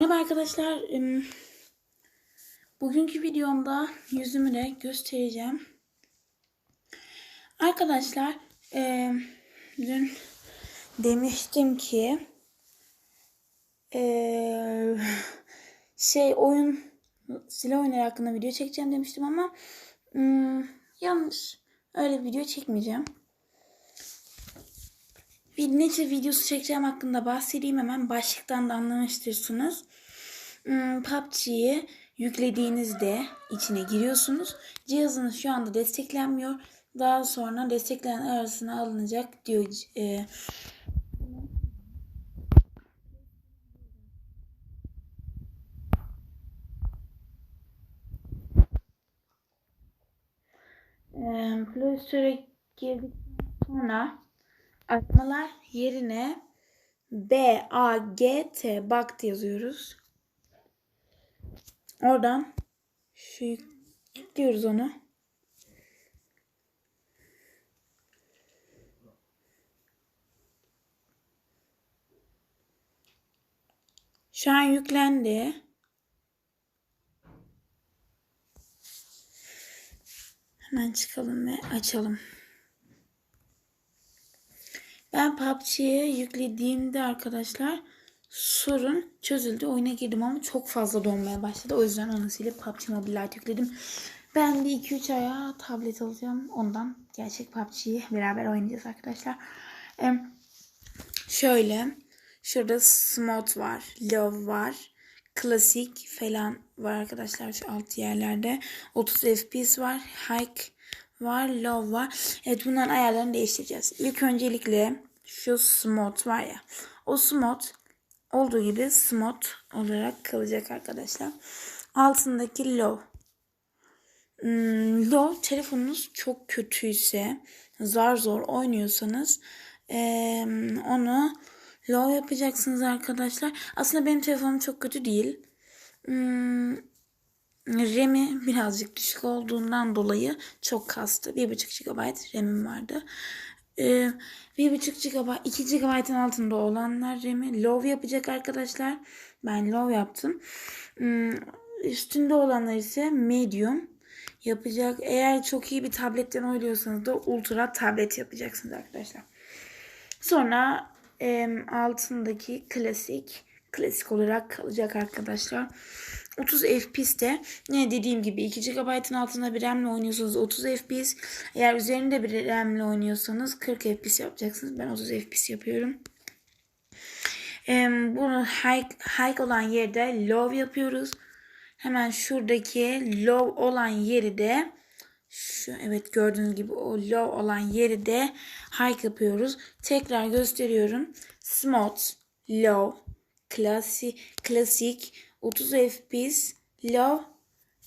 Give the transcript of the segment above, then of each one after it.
Merhaba arkadaşlar. Bugünkü videomda yüzümü de göstereceğim. Arkadaşlar dün demiştim ki şey oyun silah oyunları hakkında video çekeceğim demiştim ama yanlış. Öyle video çekmeyeceğim. Bir ne tür videosu çekeceğim hakkında bahsedeyim hemen. Başlıktan da anlamıştırsınız. Hmm, PUBG'yi yüklediğinizde içine giriyorsunuz. Cihazınız şu anda desteklenmiyor. Daha sonra desteklenen arasına alınacak diyor. e, e, Play Store'a girdikten sonra Aramalar yerine B A G T Bakt yazıyoruz. Oradan şu yüklüyoruz onu. Şu an yüklendi. Hemen çıkalım ve açalım. Ben PUBG'ye yüklediğimde arkadaşlar sorun çözüldü. Oyuna girdim ama çok fazla donmaya başladı. O yüzden onu silip PUBG Mobile yükledim. Ben bir 2-3 aya tablet alacağım. Ondan gerçek PUBG'yi beraber oynayacağız arkadaşlar. Ee, şöyle. Şurada Smooth var. Love var. Klasik falan var arkadaşlar şu alt yerlerde. 30 FPS var. Hike var. Low var. Evet bunların ayarlarını değiştireceğiz. İlk öncelikle şu smooth var ya. O smooth olduğu gibi smooth olarak kalacak arkadaşlar. Altındaki low. Hmm, low telefonunuz çok kötüyse zar zor oynuyorsanız onu low yapacaksınız arkadaşlar. Aslında benim telefonum çok kötü değil. Hmm, RAM'i birazcık düşük olduğundan dolayı çok kastı. 1.5 GB RAM'im vardı. Ee, 1.5 GB, 2 GB'ın altında olanlar RAM'i low yapacak arkadaşlar. Ben low yaptım. Hmm, üstünde olanlar ise medium yapacak. Eğer çok iyi bir tabletten oynuyorsanız da ultra tablet yapacaksınız arkadaşlar. Sonra altındaki klasik klasik olarak kalacak arkadaşlar. 30 FPS'te yine dediğim gibi 2 GB'ın altında bir RAM'le oynuyorsanız 30 FPS. Eğer üzerinde bir RAM'le oynuyorsanız 40 FPS yapacaksınız. Ben 30 FPS yapıyorum. Em, bunu high, high olan yerde low yapıyoruz. Hemen şuradaki low olan yeri de şu evet gördüğünüz gibi o low olan yeri de high yapıyoruz. Tekrar gösteriyorum. Smooth, low, klasik, klasik 30 FPS, low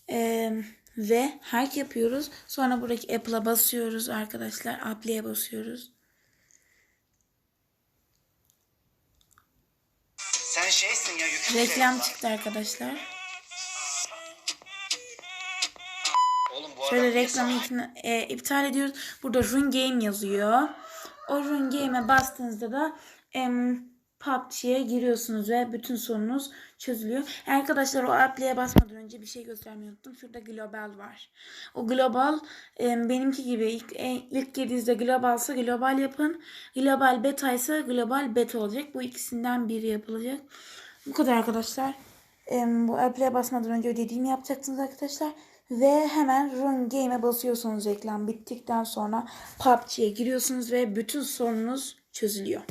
e, ve high yapıyoruz. Sonra buradaki Apple'a basıyoruz arkadaşlar. Apple'ye basıyoruz. Sen şeysin ya yükün Reklam çıktı arkadaşlar. Şöyle reklamı e, iptal ediyoruz. Burada Run Game yazıyor. O Run Game'e bastığınızda da em, PUBG'ye giriyorsunuz ve bütün sorunuz çözülüyor. Arkadaşlar o app'liğe basmadan önce bir şey göstermeyi unuttum. Şurada global var. O global em, benimki gibi ilk, e, ilk girdiğinizde globalsa global yapın. Global beta ise global beta olacak. Bu ikisinden biri yapılacak. Bu kadar arkadaşlar. Em, bu app'liğe basmadan önce ödediğimi yapacaksınız arkadaşlar. Ve hemen Run Game'e basıyorsunuz reklam bittikten sonra PUBG'ye giriyorsunuz ve bütün sorununuz çözülüyor.